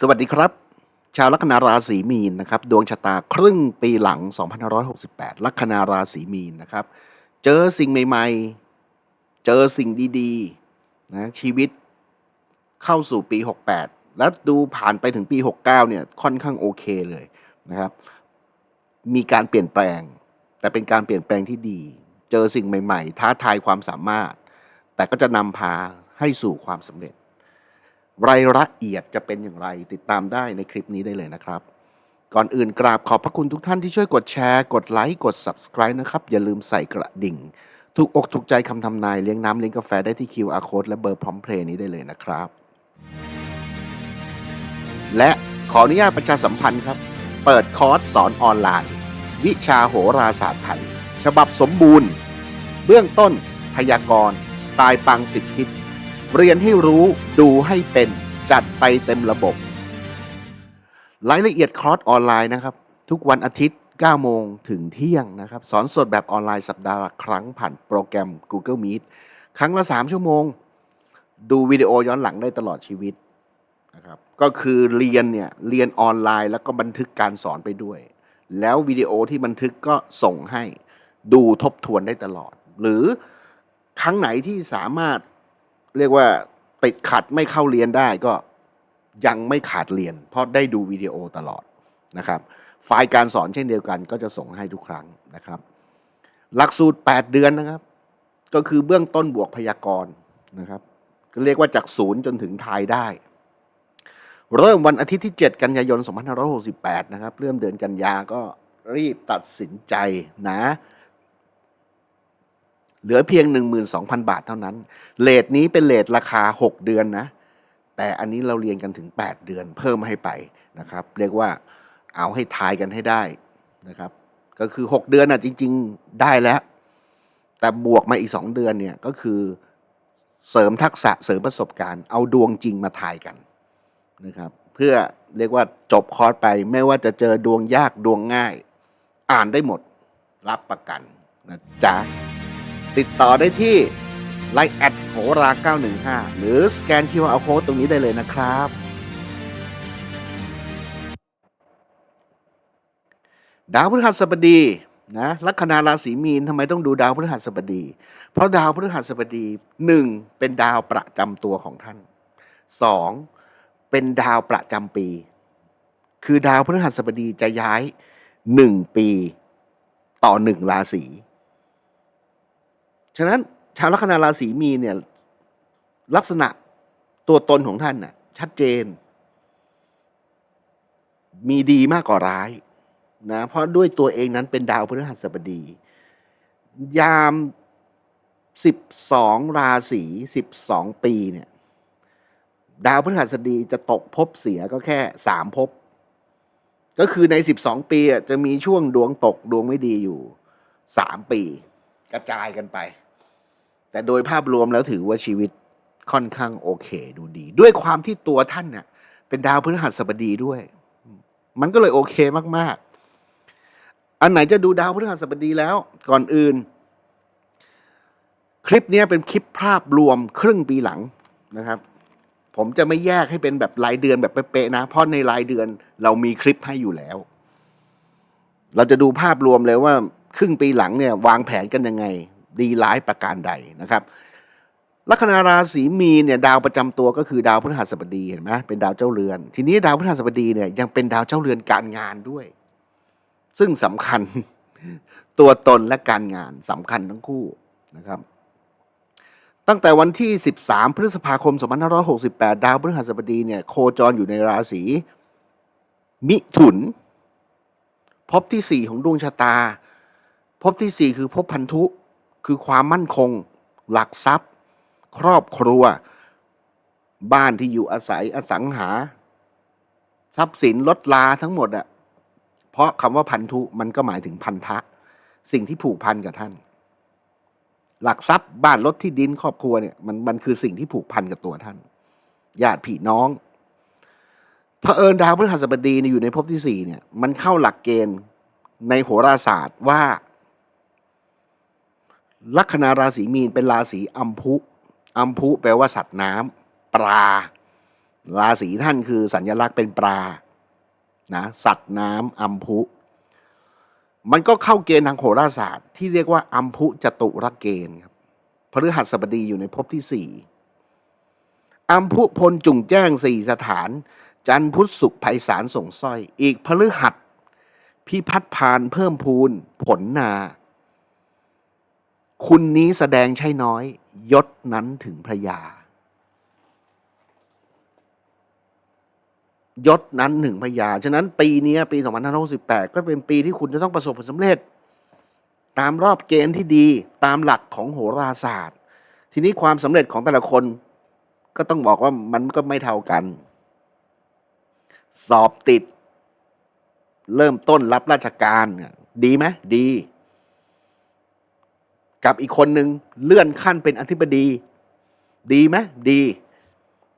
สวัสดีครับ ชาวลัคนาราศีมีนนะครับ ดวงชะตาครึ่งปีหลัง 2568 ลัคนาราศีมีนนะครับ เจอสิ่งใหม่ ๆ เจอสิ่งดีๆนะชีวิตเข้าสู่ปี 68 แล้วดูผ่านไปถึงปี 69 เนี่ยค่อนข้างโอเคเลยนะครับ มีการเปลี่ยนแปลง แต่เป็นการเปลี่ยนแปลงที่ดี เจอสิ่งใหม่ ๆ ท้าทายความสามารถ แต่ก็จะนำพาให้สู่ความสำเร็จ รายละเอียดจะเป็นอย่างไรติดตามได้ในคลิปนี้ได้เลยนะครับ ก่อนอื่นกราบขอบพระคุณทุกท่านที่ช่วยกดแชร์ กดไลค์ กด Subscribe นะครับ อย่าลืมใส่กระดิ่ง ถูกอกถูกใจคำทำนายเลี้ยงน้ำเลี้ยงกาแฟได้ที่ QR Code และเบอร์พร้อมเพลย์นี้ได้เลยนะครับ และขออนุญาตประชาสัมพันธ์ครับ เปิดคอร์สสอนออนไลน์ วิชาโหราศาสตร์ไทยฉบับสมบูรณ์ เบื้องต้นพยากรณ์สไตล์ปังสิบทิศ เรียนให้รู้ดูให้เป็นจัดไปเต็มระบบ รายละเอียดคอร์สออนไลน์นะครับ ทุกวันอาทิตย์ 9 โมงถึงเที่ยงนะครับ สอนสดแบบออนไลน์สัปดาห์ละครั้งผ่านโปรแกรม Google Meet ครั้งละ 3 ชั่วโมง ดูวิดีโอย้อนหลังได้ตลอดชีวิตนะครับก็คือเรียนเนี่ยเรียนออนไลน์แล้วก็บันทึกการสอนไปด้วย แล้ววิดีโอที่บันทึกก็ส่งให้ดูทบทวนได้ตลอด หรือครั้งไหนที่สามารถ เรียกว่าติดขัดไม่เข้าเรียนได้ก็ยังไม่ขาดเรียน เพราะได้ดูวิดีโอตลอดนะครับ ไฟล์การสอนเช่นเดียวกัน ก็จะส่งให้ทุกครั้งนะครับ หลักสูตร 8 เดือนนะครับ ก็คือเบื้องต้นบวกพยากรณ์นะครับก็เรียกว่าจากศูนย์จนถึงทายได้ เริ่มวันอาทิตย์ที่ 7 กันยายน 2568 นะครับ เริ่มเดือนกันยาก็รีบตัดสินใจนะ เหลือเพียง 12,000 บาทเท่านั้นเลทนี้เป็นเลทราคา 6 เดือนนะ แต่อันนี้เราเรียนกันถึง 8 เดือนเพิ่มให้ไปนะครับ เรียกว่าเอาให้ทายกันให้ได้นะครับ ก็คือ 6 เดือนน่ะจริง ๆได้แล้ว แต่บวกมาอีก 2 เดือนเนี่ยก็คือเสริมทักษะเสริมประสบการณ์เอาดวงจริงมาทายกันนะครับ เพื่อเรียกว่าจบคอร์สไปไม่ว่าจะเจอดวงยากดวงง่าย อ่านได้หมดรับประกันนะจ๊ะ ติดต่อได้ที่ Line แอดโหรา915 หรือสแกน QR Code ตรงนี้ได้เลยนะครับ ดาวพฤหัสบดีนะลัคนาราศีมีนทำไมต้องดูดาวพฤหัสบดี เพราะดาวพฤหัสบดีหนึ่งเป็นดาวประจำตัวของท่านสองเป็นดาวประจำปี คือดาวพฤหัสบดีจะย้ายหนึ่งปีต่อหนึ่งราศี ฉะนั้นชาวลัคนาราศีมีนเนี่ยลักษณะตัวตนของท่านน่ะ ชัดเจน มีดีมากกว่าร้ายนะเพราะด้วยตัวเองนั้นเป็นดาวพฤหัสบดี ยามสิบสองราศีสิบสองปีเนี่ย ดาวพฤหัสบดีจะตกภพเสียก็แค่สามภพก็คือในสิบสองปีอะจะมีช่วงดวงตกดวงไม่ดีอยู่สามปี กระจายกันไป แต่โดยภาพรวมแล้วถือว่าชีวิตค่อนข้างโอเคดูดี ด้วยความที่ตัวท่านเน่ะเป็นดาวพฤหัสบดีด้วย มันก็เลยโอเคมาก ๆ อันไหนจะดูดาวพฤหัสบดีแล้ว ก่อนอื่น คลิปนี้เป็นคลิปภาพรวมครึ่งปีหลังนะครับ ผมจะไม่แยกให้เป็นแบบรายเดือนแบบเป๊ะๆนะ เพราะในรายเดือนเรามีคลิปให้อยู่แล้ว เราจะดูภาพรวมเลยว่า ครึ่งปีหลังเนี่ย วางแผนกันยังไง ดีร้ายประการใดนะครับลัคนาราศีมีนเนี่ยดาวประจำตัวก็คือดาวพฤหัสบดีเห็นไหมเป็นดาวเจ้าเรือน ทีนี้ดาวพฤหัสบดีเนี่ยยังเป็นดาวเจ้าเรือนการงานด้วย ซึ่งสำคัญตัวตนและการงานสำคัญทั้งคู่นะครับ ตั้งแต่วันที่ 13 พฤษภาคม 2568 ดาวพฤหัสบดีเนี่ยโคจรอยู่ในราศีมิถุนภพที่ 4 ของดวงชะตาภพที่ 4 คือภพพันธุ คือความมั่นคง หลักทรัพย์ ครอบครัว บ้านที่อยู่อาศัยอสังหา ทรัพย์สินลดลาทั้งหมดอะเพราะคำว่าพันธุมันก็หมายถึงพันธะ สิ่งที่ผูกพันกับท่าน หลักทรัพย์บ้านรถที่ดินครอบครัวเนี่ยมันมันคือสิ่งที่ผูกพันกับตัวท่านญาติพี่น้องเผอิญดาวพฤหัสบดีอยู่ในภพที่สี่เนี่ยมันเข้าหลักเกณฑ์ในโหราศาสตร์ว่า ลัคนาราศีมีนเป็นราศีอัมพุอัมพุแปลว่าสัตว์น้ำปลา ราศีท่านคือสัญลักษณ์เป็นปลานะสัตว์น้ำอัมพุ มันก็เข้าเกณฑ์ทางโหราศาสตร์ที่เรียกว่าอัมพุจตุรเกณฑ์ครับพฤหัสบดีอยู่ในภพที่สี่อัมพุพลจุ่งแจ้งสี่สถาน จันพุทธศุกร์ไพศาลส่งสร้อย อีกพฤหัสพิพัฒพานเพิ่มพูนผลนา คุณนี้แสดงใช่น้อย ยศนั้นถึงพระยายศนั้นหนึ่งพญาฉะนั้นปีนี้ยปี 2568 ก็เป็นปีที่คุณจะต้องประสบผลสำเร็จ ตามรอบเกณฑ์ที่ดีตามหลักของโหราศาสตร์ ทีนี้ความสำเร็จของแต่ละคน ก็ต้องบอกว่ามันก็ไม่เท่ากัน สอบติด เริ่มต้นรับราชการ ดีไหมดี กับอีกคนหนึ่งเลื่อนขั้นเป็นอธิบดี ดีไหมดี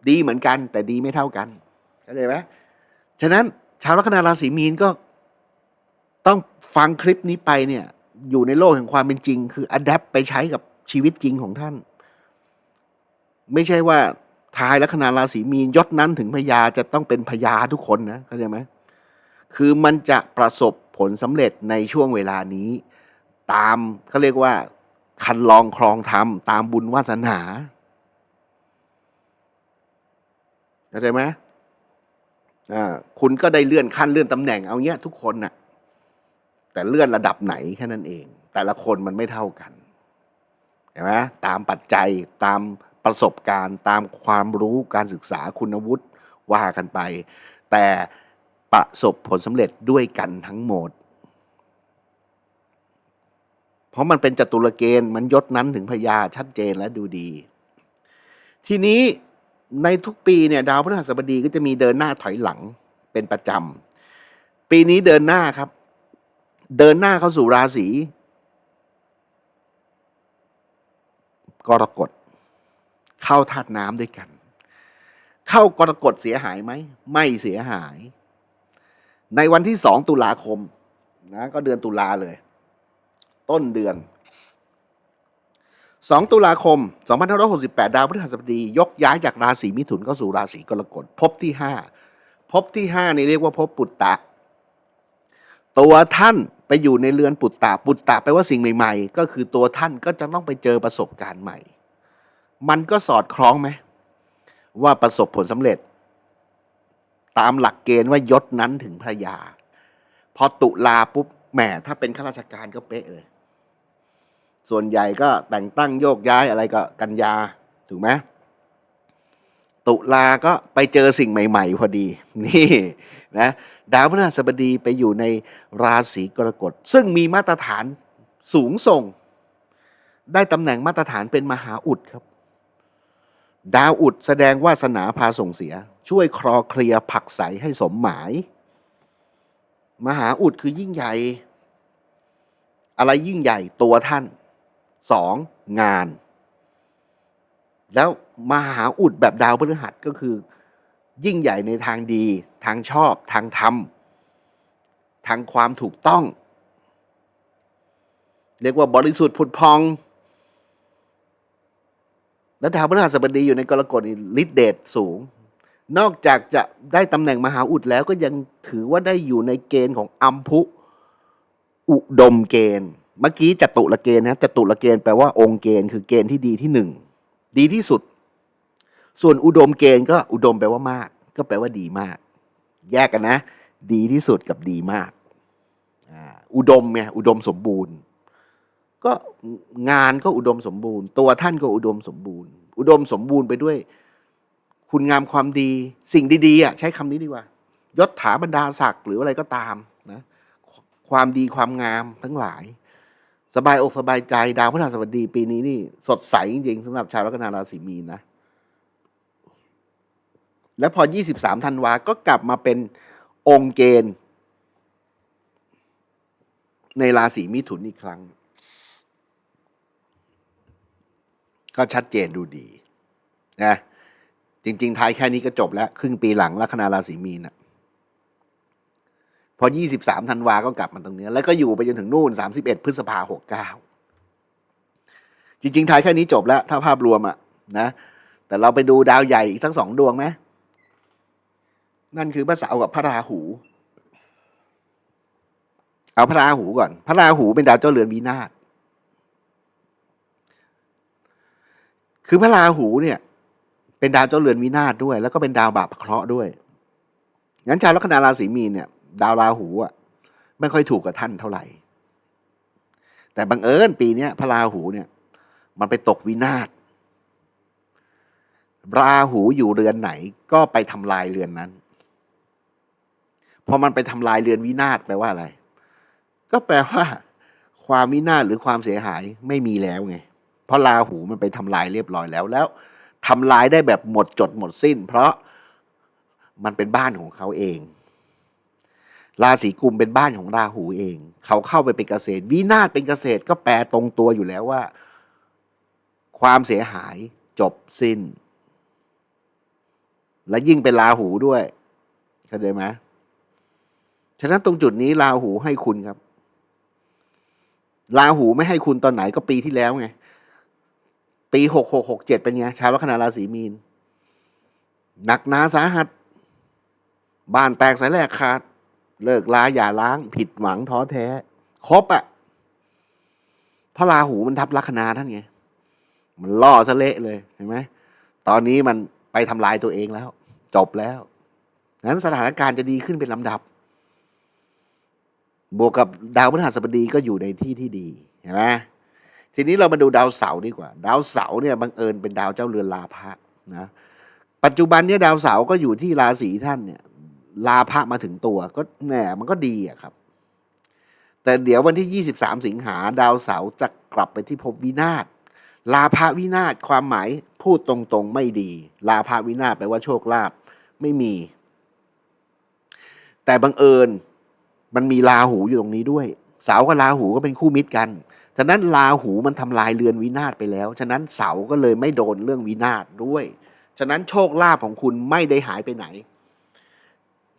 ดีเหมือนกัน แต่ดีไม่เท่ากันเข้าใจไหมฉะนั้นชาวลัคนาราศีมีนก็ต้องฟังคลิปนี้ไปเนี่ย อยู่ในโลกแห่งความเป็นจริง คืออัดแอปไปใช้กับชีวิตจริงของท่าน ไม่ใช่ว่าทายลัคนาราศีมีนยศนั้นถึงพญาจะต้องเป็นพญาทุกคนนะเข้าใจไหมคือมันจะประสบผลสำเร็จในช่วงเวลานี้ ตามเขาเรียกว่า คันลองครองธรรมตามบุญวาสนาเข้าใจไหมคุณก็ได้เลื่อนขั้นเลื่อนตำแหน่งเอาเงี้ยทุกคนน่ะ แต่เลื่อนระดับไหนแค่นั้นเอง แต่ละคนมันไม่เท่ากันเห็นไหมตามปัจจัยตามประสบการณ์ตามความรู้การศึกษาคุณวุฒิว่ากันไป แต่ประสบผลสำเร็จด้วยกันทั้งหมด เพราะมันเป็นจตุรเกณฑ์มันยศนั้นถึงพญาชัดเจนและดูดี ทีนี้ในทุกปีเนี่ยดาวพฤหัสบดีก็จะมีเดินหน้าถอยหลังเป็นประจำปีนี้เดินหน้าครับ เดินหน้าเข้าสู่ราศีกรกฎเข้าธาตุน้ำด้วยกัน เข้ากรกฎเสียหายไหมไม่เสียหาย ในวันที่สองตุลาคมนะก็เดือนตุลาเลย ต้นเดือน 2 ตุลาคม 2568 ดาวพฤหัสบดี ยกย้ายจากราศีมิถุนเข้าสู่ราศีกรกฎภพที่5ภพที่5นี่เรียกว่าภพปุตตะ ตัวท่านไปอยู่ในเรือนปุตตะ ปุตตะแปลว่าสิ่งใหม่ ๆ ก็คือตัวท่านก็จะต้องไปเจอประสบการณ์ใหม่ มันก็สอดคล้องไหมว่าประสบผลสำเร็จ ตามหลักเกณฑ์ว่ายศนั้นถึงพระยา พอตุลาปุ๊บแหมถ้าเป็นข้าราชการก็เป๊ะเลย ส่วนใหญ่ก็แต่งตั้งโยกย้ายอะไรก็กันยาถูกไหมตุลาก็ไปเจอสิ่งใหม่ ๆ พอดีนี่นะดาวพฤหัสบดีไปอยู่ในราศีกรกฎซึ่งมีมาตรฐานสูงส่ง ได้ตำแหน่งมาตรฐานเป็นมหาอุดครับ ดาวอุดแสดงวาสนาพาส่งเสีย ช่วยคลอเคลียผักใสให้สมหมาย มหาอุดคือยิ่งใหญ่ อะไรยิ่งใหญ่ตัวท่าน สองงาน แล้วมหาอุดแบบดาวพฤหัสก็คือ ยิ่งใหญ่ในทางดี ทางชอบ ทางธรรม ทางความถูกต้อง เรียกว่าบริสุทธิ์ผุดพอง และดาวพฤหัสบดีอยู่ในกรกฎฤทธิเดชสูง นอกจากจะได้ตำแหน่งมหาอุดแล้วก็ยังถือว่าได้อยู่ในเกณฑ์ของอัมพุ อุดมเกณฑ์ เมื่อกี้จตุรเกณฑ์นะจตุรเกณฑ์แปลว่าองค์เกณฑ์คือเกณฑ์ที่ดีที่หนึ่งดีที่สุด ส่วนอุดมเกณฑ์ก็อุดมแปลว่ามาก ก็แปลว่าดีมาก แยกกันนะ ดีที่สุดกับดีมากอุดมเนี่ยอุดมสมบูรณ์ ก็งานก็อุดมสมบูรณ์ ตัวท่านก็อุดมสมบูรณ์ อุดมสมบูรณ์ไปด้วย คุณงามความดีสิ่งดีๆอะใช้คำนี้ดีกว่ายศถาบรรดาศักดิ์หรืออะไรก็ตามนะความดีความงามทั้งหลาย สบายอกสบายใจดาวพฤหัสบดีปีนี้นี่ สดใสจริงๆสำหรับชาวลัคนาราศีมีนนะ แล้วพอ 23ธันวาก็กลับมาเป็นองค์เกณฑ์ ในราศีมิถุนอีกครั้ง ก็ชัดเจนดูดีนะจริง ๆ ท้ายแค่นี้ก็จบแล้ว ครึ่งปีหลังลัคนาราศีมีนอะ พอ 23ธันวาก็กลับมาตรงนี้ แล้วก็อยู่ไปจนถึงนู่น 31 พฤษภาหกเก้าจริงๆทายแค่นี้จบแล้ว ถ้าภาพรวมอะนะ แต่เราไปดูดาวใหญ่อีกสักสองดวงไหมนั่นคือพระเสาร์กับพระราหู เอาพระราหูก่อน พระราหูเป็นดาวเจ้าเรือนวินาศคือพระราหูเนี่ย เป็นดาวเจ้าเรือนวินาศด้วย แล้วก็เป็นดาวบาปเคราะห์ด้วยงั้นชาวลัคนาราศีมีนเนี่ย ดาวราหูอะไม่ค่อยถูกกับท่านเท่าไหร่ แต่บังเอิญปีเนี้ยพระราหูเนี่ย มันไปตกวินาศราหูอยู่เรือนไหนก็ไปทำลายเรือนนั้น พอมันไปทำลายเรือนวินาศแปลว่าอะไร ก็แปลว่า ความวินาศหรือความเสียหายไม่มีแล้วไง เพราะราหูมันไปทำลายเรียบร้อยแล้วแล้วทำลายได้แบบหมดจดหมดสิ้น เพราะมันเป็นบ้านของเขาเอง ราศีกุมเป็นบ้านของราหูเอง เขาเข้าไปเป็นเกษตร วินาศเป็นเกษตรก็แปลตรงตัวอยู่แล้วว่า ความเสียหายจบสิ้น และยิ่งเป็นราหูด้วยเข้าใจไหมฉะนั้นตรงจุดนี้ราหูให้คุณครับราหูไม่ให้คุณตอนไหนก็ปีที่แล้วไง ปีหกหกหกเจ็ดเป็นไงชาวลัคนาราศีมีน หนักหนาสาหัส บ้านแตกสายแหลกขาด เลิกลาอย่าล้าง ผิดหวังท้อแท้ ครบอะพระราหูมันทับลัคนาท่านไง มันล่อซะเละเลยเห็นไหมตอนนี้มันไปทำลายตัวเองแล้ว จบแล้วนั้นสถานการณ์จะดีขึ้นเป็นลำดับ บวกกับดาวพฤหัสบดีก็อยู่ในที่ที่ดีเห็นไหมทีนี้เรามาดูดาวเสาร์ดีกว่า ดาวเสาร์เนี่ยบังเอิญเป็นดาวเจ้าเรือนลาภะนะปัจจุบันเนี่ยดาวเสาร์ก็อยู่ที่ราศีท่านเนี่ย ลาภะมาถึงตัวก็แหมมันก็ดีอะครับ แต่เดี๋ยววันที่ 23 สิงหาดาวเสาร์จะกลับไปที่ภพวินาศลาภะวินาศความหมายพูดตรงๆไม่ดี ลาภะวินาศแปลว่าโชคลาภไม่มี แต่บังเอิญมันมีราหูอยู่ตรงนี้ด้วยเสากับราหูก็เป็นคู่มิตรกันฉะนั้นราหูมันทำลายเรือนวินาศไปแล้ว ฉะนั้นเสาร์ก็เลยไม่โดนเรื่องวินาศด้วย ฉะนั้นโชคลาภของคุณไม่ได้หายไปไหน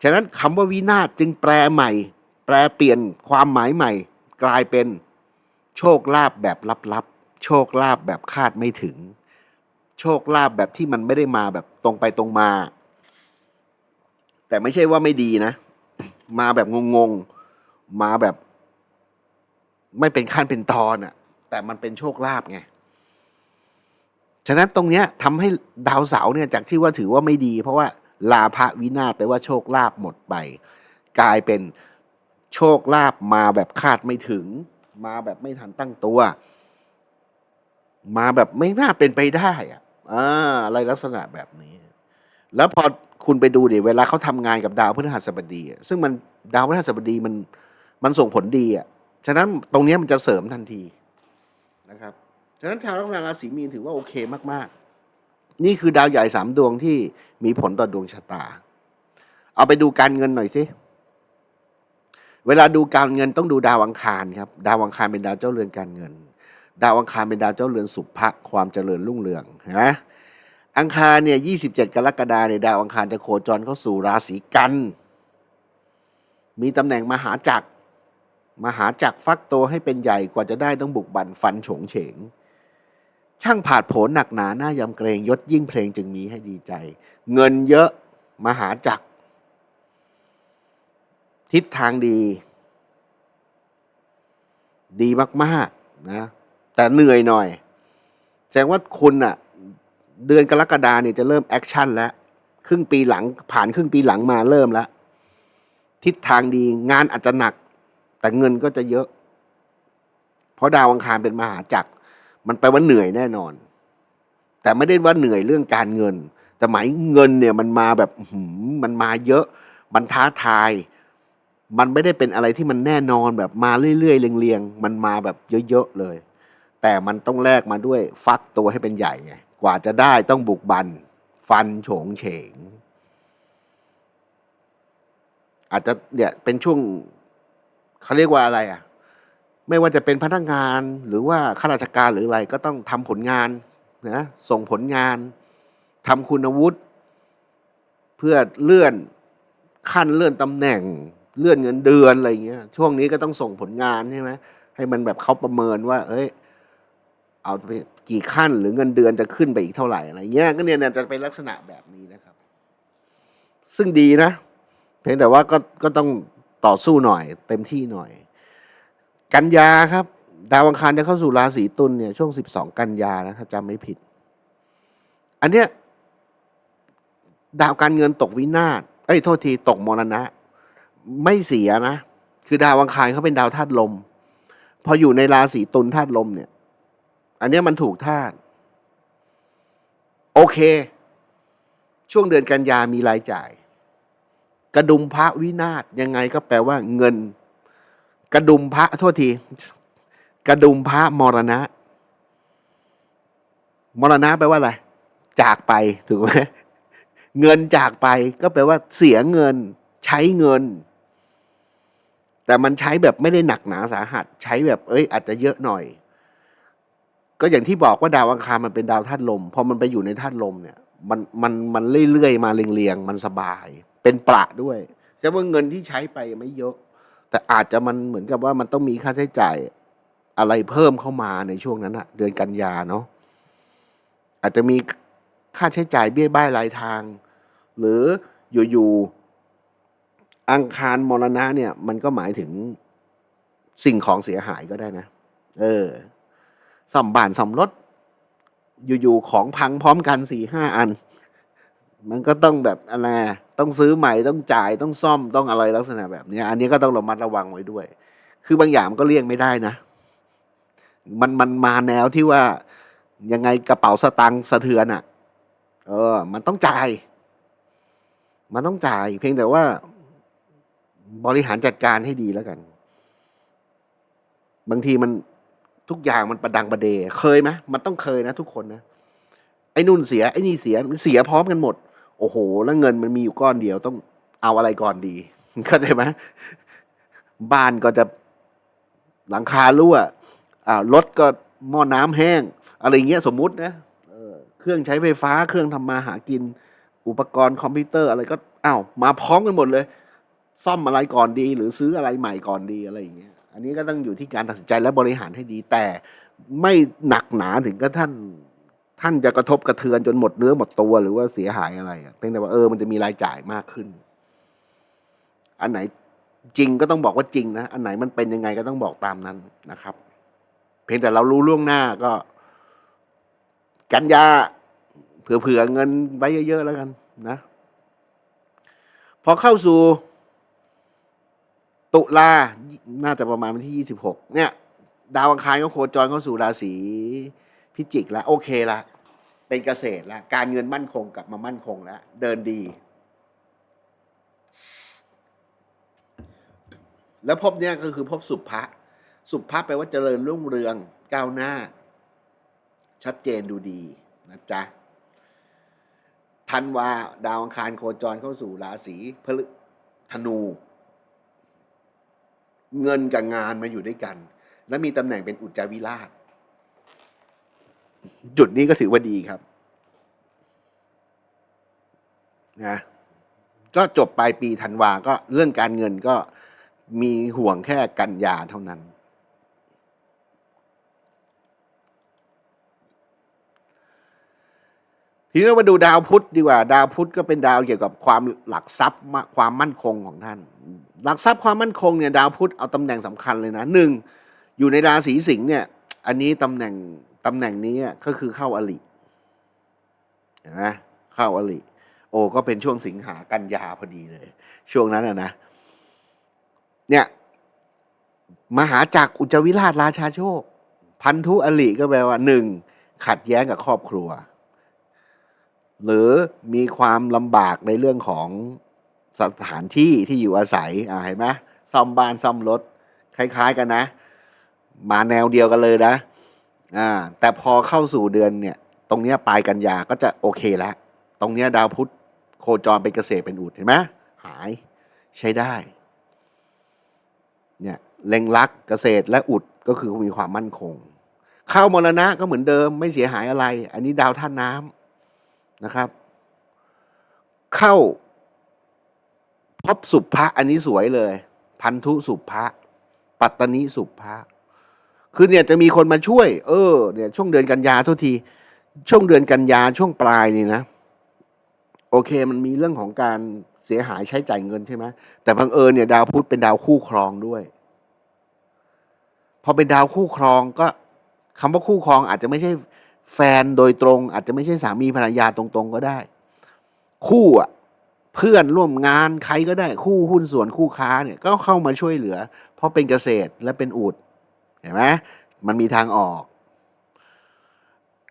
ฉะนั้นคำว่าวินาศจึงแปลใหม่ แปลเปลี่ยนความหมายใหม่ กลายเป็นโชคลาภแบบลับๆ โชคลาภแบบคาดไม่ถึง โชคลาภแบบที่มันไม่ได้มาแบบตรงไปตรงมา แต่ไม่ใช่ว่าไม่ดีนะ มาแบบงงๆ มาแบบ ไม่เป็นขั้นเป็นตอนอะแต่มันเป็นโชคลาภไงฉะนั้นตรงเนี้ยทำให้ดาวเสาร์เนี่ยจากที่ว่าถือว่าไม่ดี เพราะว่า ลาภวินาศแปลว่าโชคลาภหมดไป กลายเป็นโชคลาภมาแบบคาดไม่ถึง มาแบบไม่ทันตั้งตัว มาแบบไม่น่าเป็นไปได้อะอะไรลักษณะแบบนี้ แล้วพอคุณไปดูเดี๋ยวเวลาเขาทำงานกับดาวพฤหัสบดี ซึ่งมันดาวพฤหัสบดีมันมันส่งผลดีอะฉะนั้นตรงนี้มันจะเสริมทันทีนะครับ ฉะนั้นชาวลัคนาราศีมีนถือว่าโอเคมาก ๆ นี่คือดาวใหญ่สามดวงที่มีผลต่อดวงชะตา เอาไปดูการเงินหน่อยสิ เวลาดูการเงินต้องดูดาวอังคารครับ ดาวอังคารเป็นดาวเจ้าเรือนการเงิน ดาวอังคารเป็นดาวเจ้าเรือนสุภะความเจริญรุ่งเรืองนะอังคารเนี่ย27กรกฎาเนี่ยดาวอังคารจะโคจรเข้าสู่ราศีกัน มีตำแหน่งมหาจักร มหาจักรฟักโตให้เป็นใหญ่กว่าจะได้ต้องบุกบั่นฟันโฉงเฉง ช่างผาดโผนหนักหนาหน้ายำเกรงยศยิ่งเพลงจึงมีให้ดีใจ เงินเยอะมหาจักรทิศทางดี ดีมากๆนะ แต่เหนื่อยหน่อย แสดงว่าคุณอะเดือนกรกฎาเนี่ยจะเริ่มแอคชั่นแล้ว ครึ่งปีหลัง ผ่านครึ่งปีหลังมาเริ่มแล้ว ทิศทางดีงานอาจจะหนัก แต่เงินก็จะเยอะ เพราะดาวอังคารเป็นมหาจักร มันแปลว่าเหนื่อยแน่นอน แต่ไม่ได้ว่าเหนื่อยเรื่องการเงิน แต่หมายเงินเนี่ยมันมาแบบมันมาเยอะ มันท้าทาย มันไม่ได้เป็นอะไรที่มันแน่นอนแบบมาเรื่อยๆเรียงๆมันมาแบบเยอะๆเลย แต่มันต้องแลกมาด้วยฟักตัวให้เป็นใหญ่ไงกว่าจะได้ต้องบุกบัน ฟันโฉงเฉง อาจจะเนี่ยเป็นช่วงเขาเรียกว่าอะไรอะ ไม่ว่าจะเป็นพนักงานหรือว่าข้าราชการหรืออะไรก็ต้องทำผลงานนะส่งผลงานทำคุณวุฒิเพื่อเลื่อนขั้นเลื่อนตำแหน่ง เลื่อนเงินเดือนอะไรเงี้ยช่วงนี้ก็ต้องส่งผลงานใช่ไหมให้มันแบบเขาประเมินว่า เอ้ย เอาไปกี่ขั้นหรือเงินเดือนจะขึ้นไปอีกเท่าไหร่อะไรเงี้ยก็เนี่ยเนี่ยจะเป็นลักษณะแบบนี้นะครับ ซึ่งดีนะเพียงแต่ว่าก็ก็ต้องต่อสู้หน่อย เต็มที่หน่อย กันยาครับ ดาวอังคารจะเข้าสู่ราศีตุลเนี่ยช่วงสิบสองกันยานะถ้าจำไม่ผิด อันเนี้ยดาวการเงินตกวินาศเอ้ยโทษทีตกมรณะ ไม่เสียนะ คือดาวอังคารเขาเป็นดาวธาตุลม พออยู่ในราศีตุลธาตุลมเนี่ย อันเนี้ยมันถูกธาตุโอเค ช่วงเดือนกันยามีรายจ่าย กระดุมพระวินาศยังไงก็แปลว่าเงิน กระดุมพระโทษที กระดุมพระมรณะ มรณะแปลว่าอะไร จากไปถูกไหมเงินจากไปก็แปลว่าเสียเงิน ใช้เงิน แต่มันใช้แบบไม่ได้หนักหนาสาหัส ใช้แบบเอ้ย อาจจะเยอะหน่อย ก็อย่างที่บอกว่าดาวอังคารมันเป็นดาวธาตุลมพอมันไปอยู่ในธาตุลมเนี่ย มันมันมันเรื่อยๆมาเรียงๆมันสบาย เป็นประด้วยแสดงว่าเงินที่ใช้ไปไม่เยอะ แต่อาจจะมันเหมือนกับว่ามันต้องมีค่าใช้จ่ายอะไรเพิ่มเข้ามาในช่วงนั้นอะเดือนกันยาเนาะอาจจะมีค่าใช้จ่ายเบี้ยบ้ายรายทาง หรืออยู่ๆอังคารมรณะเนี่ย มันก็หมายถึงสิ่งของเสียหายก็ได้นะ เออซ่อมบานซ่อมรถอยู่ๆของพังพร้อมกันสี่ห้าอัน มันก็ต้องแบบอะไร ต้องซื้อใหม่ต้องจ่ายต้องซ่อมต้องอะไรลักษณะแบบนี้อันนี้ก็ต้องระมัดระวังไว้ด้วย คือบางอย่างมันก็เลี่ยงไม่ได้นะ มันมันมาแนวที่ว่ายังไงกระเป๋าสตังค์สะเทือนอะ่ะ เออ มันต้องจ่าย มันต้องจ่าย เพียงแต่ว่า บริหารจัดการให้ดีแล้วกัน บางทีมันทุกอย่างมันประดังประเด เคยไหมมันต้องเคยนะทุกคนนะไอ้นู่นเสียไอ้นี่เสียมันเสียพร้อมกันหมด โอ้โห แล้วเงินมันมีอยู่ก้อนเดียวต้องเอาอะไรก่อนดีเข้าใจไหมบ้านก็จะหลังคารั่วอ่ารถก็หม้อน้ำแห้ง อะไรเงี้ยสมมุตินะเออเครื่องใช้ไฟฟ้าเครื่องทำมาหากิน อุปกรณ์คอมพิวเตอร์อะไรก็อ้าวมาพร้อมกันหมดเลย ซ่อมอะไรก่อนดี หรือซื้ออะไรใหม่ก่อนดีอะไรอย่างเงี้ย อันนี้ก็ต้องอยู่ที่การตัดสินใจและบริหารให้ดี แต่ไม่หนักหนาถึงกับท่าน ท่านจะกระทบกระเทือนจนหมดเนื้อหมดตัวหรือว่าเสียหายอะไรเพียงแต่ว่าเออมันจะมีรายจ่ายมากขึ้น อันไหนจริงก็ต้องบอกว่าจริงนะ อันไหนมันเป็นยังไงก็ต้องบอกตามนั้นนะครับ เพียงแต่เรารู้ล่วงหน้าก็ กันยาเผื่อๆเงินไว้เยอะๆแล้วกันนะ พอเข้าสู่ ตุลาน่าจะประมาณวันที่ยี่สิบหกเนี่ย ดาวอังคารก็โคจรเข้าสู่ราศี พิจิกแล้วโอเคละเป็นเกษตรแล้วการเงินมั่นคงกลับมามั่นคงแล้วเดินดี แล้วพบเนี่ยก็คือพบสุภะสุภะแปลว่าเจริญรุ่งเรืองก้าวหน้า ชัดเจนดูดีนะจ๊ะธันวาดาวอังคารโคจรเข้าสู่ราศีพฤธนู เงินกับงานมาอยู่ด้วยกัน และมีตำแหน่งเป็นอุจจาวิราช จุดนี้ก็ถือว่าดีครับนะก็จบปลายปีธันวาก็เรื่องการเงินก็มีห่วงแค่กันยาเท่านั้น ทีนี้เรามาดูดาวพุธดีกว่า ดาวพุธก็เป็นดาวเกี่ยวกับความหลักทรัพย์ความมั่นคงของท่าน หลักทรัพย์ความมั่นคงเนี่ยดาวพุธเอาตำแหน่งสำคัญเลยนะหนึ่งอยู่ในราศีสิงห์เนี่ย อันนี้ตำแหน่ง ตำแหน่งนี้ก็คือเข้าอลิเห็นไหมเข้าอลิโอ้ก็เป็นช่วงสิงหากันยาพอดีเลย ช่วงนั้นอะนะ เนี่ย มหาจักรอุจวิราชราชาโชค พันธุอลิก็แปลว่าหนึ่งขัดแย้งกับครอบครัว หรือมีความลำบากในเรื่องของสถานที่ที่อยู่อาศัยอ่าเห็นไหมซ่อมบ้านซ่อมรถ คล้าย ๆ กันนะ มาแนวเดียวกันเลยนะ อ่าแต่พอเข้าสู่เดือนเนี่ย ตรงเนี้ยปลายกันยาก็จะโอเคแล้ว ตรงเนี้ยดาวพุธโคจรเป็นเกษตรเป็นอุดเห็นไหมหายใช้ได้ เนี่ยเล็งลักเกษตรและอุดก็คือมีความมั่นคงเข้ามรณะก็เหมือนเดิม ไม่เสียหายอะไร อันนี้ดาวท่าน้ำนะครับ เข้าพบสุภะอันนี้สวยเลย พันธุสุภะปัตตนิสุภะ คือเนี่ยจะมีคนมาช่วย เออ เนี่ยช่วงเดือนกันยาโทษที ช่วงเดือนกันยาช่วงปลายนี่นะ โอเค มันมีเรื่องของการเสียหายใช้จ่ายเงินใช่ไหมแต่บังเอิญเนี่ยดาวพุธเป็นดาวคู่ครองด้วย พอเป็นดาวคู่ครองก็คำว่าคู่ครองอาจจะไม่ใช่แฟนโดยตรง อาจจะไม่ใช่สามีภรรยาตรงๆก็ได้ คู่อะเพื่อนร่วมงานใครก็ได้คู่หุ้นส่วนคู่ค้าเนี่ยก็เข้ามาช่วยเหลือ เพราะเป็นเกษตรและเป็นอุด เห็นไหมมันมีทางออก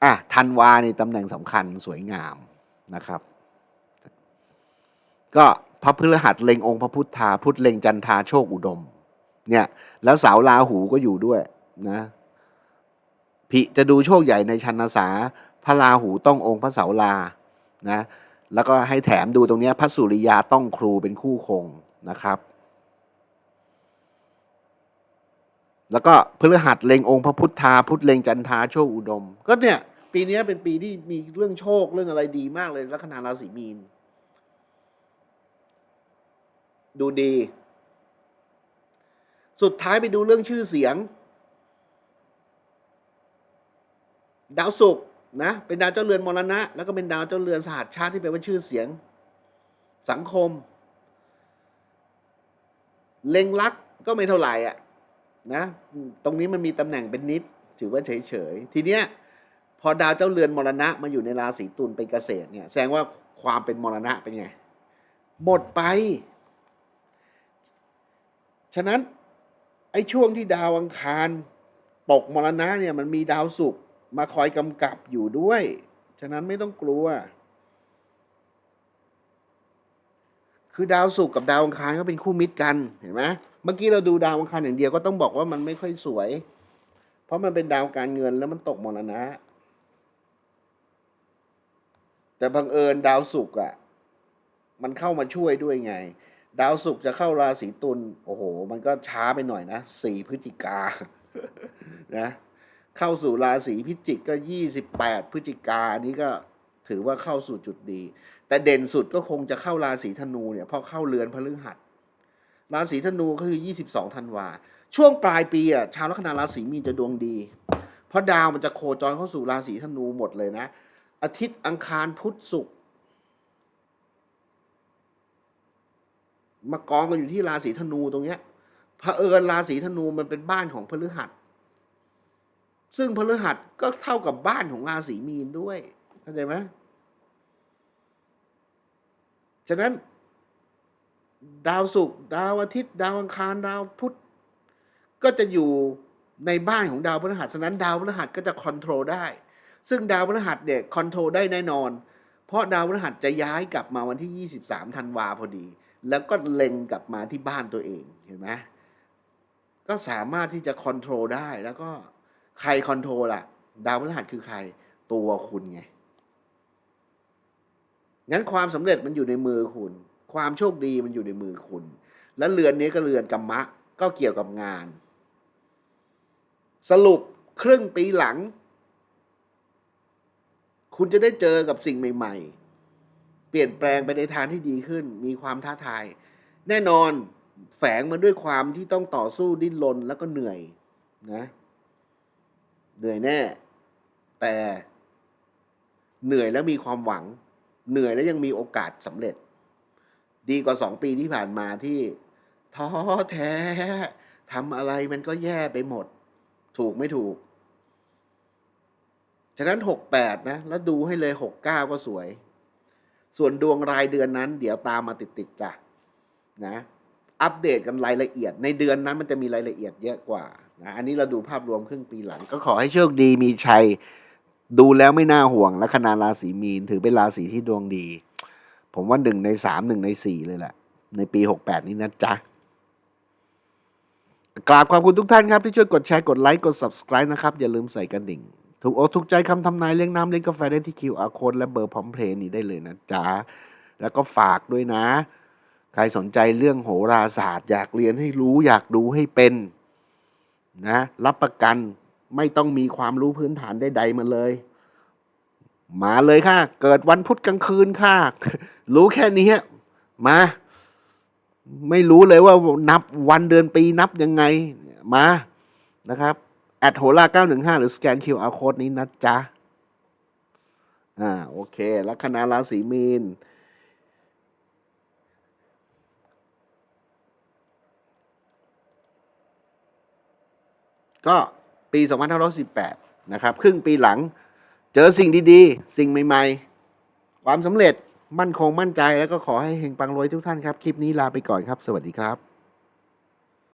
อะธันวาในตำแหน่งสำคัญสวยงามนะครับ ก็พระพฤหัสเล็งองค์พระพุทธาพุทธเล็งจันทาโชคอุดม เนี่ยแล้วเสาราหูก็อยู่ด้วยนะพิจะดูโชคใหญ่ในชันสาพระราหูต้ององค์พระเสารานะแล้วก็ให้แถมดูตรงนี้พระสุริยาต้องครูเป็นคู่คงนะครับ แล้วก็พฤหัสเล็งองค์พระพุทธาพุทธเล็งจันทาโชคอุดม ก็เนี่ยปีนี้เป็นปีที่มีเรื่องโชคเรื่องอะไรดีมากเลยลัคนาราศีมีน ดูดี สุดท้ายไปดูเรื่องชื่อเสียง ดาวศุกร์นะเป็นดาวเจ้าเรือนมรณะ แล้วก็เป็นดาวเจ้าเรือนสหัสชาติที่แปลว่าชื่อเสียง สังคม เล็งลักก็ไม่เท่าไหร่อะ นะ ตรงนี้มันมีตำแหน่งเป็นนิด ถือว่าเฉยๆ ทีเนี้ยพอดาวเจ้าเรือนมรณะมาอยู่ในราศีตุลเป็นเกษตรเนี่ยแสดงว่าความเป็นมรณะเป็นไง หมดไป ฉะนั้นไอ้ช่วงที่ดาวอังคารตกมรณะเนี่ยมันมีดาวศุกร์มาคอยกำกับอยู่ด้วย ฉะนั้นไม่ต้องกลัว คือดาวศุกร์กับดาวอังคารก็เป็นคู่มิตรกันเห็นไหม เมื่อกี้เราดูดาวอังคารอย่างเดียวก็ต้องบอกว่ามันไม่ค่อยสวย เพราะมันเป็นดาวการเงินแล้วมันตกมรณะ แต่บังเอิญดาวศุกร์อะ มันเข้ามาช่วยด้วยไง ดาวศุกร์จะเข้าราศีตุลโอ้โห มันก็ช้าไปหน่อยนะสี่พฤศจิกานะเข้าสู่ราศีพิจิกก็ยี่สิบแปดพฤศจิกานี้ก็ถือว่าเข้าสู่จุดดี แต่เด่นสุดก็คงจะเข้าราศีธนูเนี่ยเพราะเข้าเรือนพฤหัส ราศีธนูก็คือยี่สิบสองธันวา ช่วงปลายปีอะชาวลัคนาราศีมีนจะดวงดี เพราะดาวมันจะโคจรเข้าสู่ราศีธนูหมดเลยนะ อาทิตย์อังคารพุธศุกร์มากองกันอยู่ที่ราศีธนูตรงเนี้ยเผอิญราศีธนูมันเป็นบ้านของพฤหัส ซึ่งพฤหัสก็เท่ากับบ้านของราศีมีนด้วยเข้าใจไหมฉะนั้น ดาวศุกร์ดาวอาทิตย์ ดาวอังคารดาวพุธก็จะอยู่ในบ้านของดาวพฤหัสฉะนั้นดาวพฤหัสก็จะคอนโทรลได้ ซึ่งดาวพฤหัสเนี่ยคอนโทรลได้แน่นอน เพราะดาวพฤหัสจะย้ายกลับมาวันที่ 23ธันวาพอดี แล้วก็เล็งกลับมาที่บ้านตัวเองเห็นไหมก็สามารถที่จะคอนโทรลได้แล้วก็ใครคอนโทรลล่ะ ดาวพฤหัสคือใครตัวคุณไงงั้นความสำเร็จมันอยู่ในมือคุณ ความโชคดีมันอยู่ในมือคุณ และเรือนนี้ก็เรือนกรรมะก็เกี่ยวกับงาน สรุปครึ่งปีหลัง คุณจะได้เจอกับสิ่งใหม่ ๆ เปลี่ยนแปลงไปในทางที่ดีขึ้น มีความท้าทาย แน่นอนแฝงมาด้วยความที่ต้องต่อสู้ดิ้นรนแล้วก็เหนื่อยนะ เหนื่อยแน่ แต่เหนื่อยแล้วมีความหวัง เหนื่อยแล้วยังมีโอกาสสำเร็จ ดีกว่าสองปีที่ผ่านมาที่ท้อแท้ทำอะไรมันก็แย่ไปหมด ถูกไม่ถูก ฉะนั้นหกแปดนะ แล้วดูให้เลยหกเก้าก็สวย ส่วนดวงรายเดือนนั้น เดี๋ยวตามมาติดๆจ้ะนะ อัปเดตกันรายละเอียด ในเดือนนั้นมันจะมีรายละเอียดเยอะกว่านะอันนี้เราดูภาพรวมครึ่งปีหลัง ก็ขอให้โชคดีมีชัย ดูแล้วไม่น่าห่วงแลัคนาราศีมีนถือเป็นราศีที่ดวงดี ผมว่าหนึ่งในสามหนึ่งในสี่เลยแหละ ในปีหกแปดนี้นะจ๊ะกราบขอบคุณทุกท่านครับ ที่ช่วยกดแชร์กดไลค์กด subscribe นะครับ อย่าลืมใส่กระดิ่ง ถูกอกถูกใจคำทำนายเลี้ยงน้ำเลี้ยงกาแฟได้ที่ QR code และเบอร์พร้อมเพลย์นี้ได้เลยนะจ๊ะ แล้วก็ฝากด้วยนะ ใครสนใจเรื่องโหราศาสตร์ อยากเรียนให้รู้อยากดูให้เป็นนะรับประกันไม่ต้องมีความรู้พื้นฐานใดๆมาเลย มาเลยค่ะ เกิดวันพุธกลางคืนค่ะ รู้แค่นี้มา ไม่รู้เลยว่านับวันเดือนปีนับยังไง มา นะครับแอดโหล่าห้าหรือสแกน QR Code นี้นะจ๊ะ อ่า โอเค ลัคนาราศีมีน ก็ปี2518 นะครับ ครึ่งปีหลัง เจอสิ่งดีๆ สิ่งใหม่ ๆ ความสำเร็จมั่นคงมั่นใจแล้วก็ขอให้เฮงปังรวยทุกท่านครับ คลิปนี้ลาไปก่อนครับ สวัสดีครับ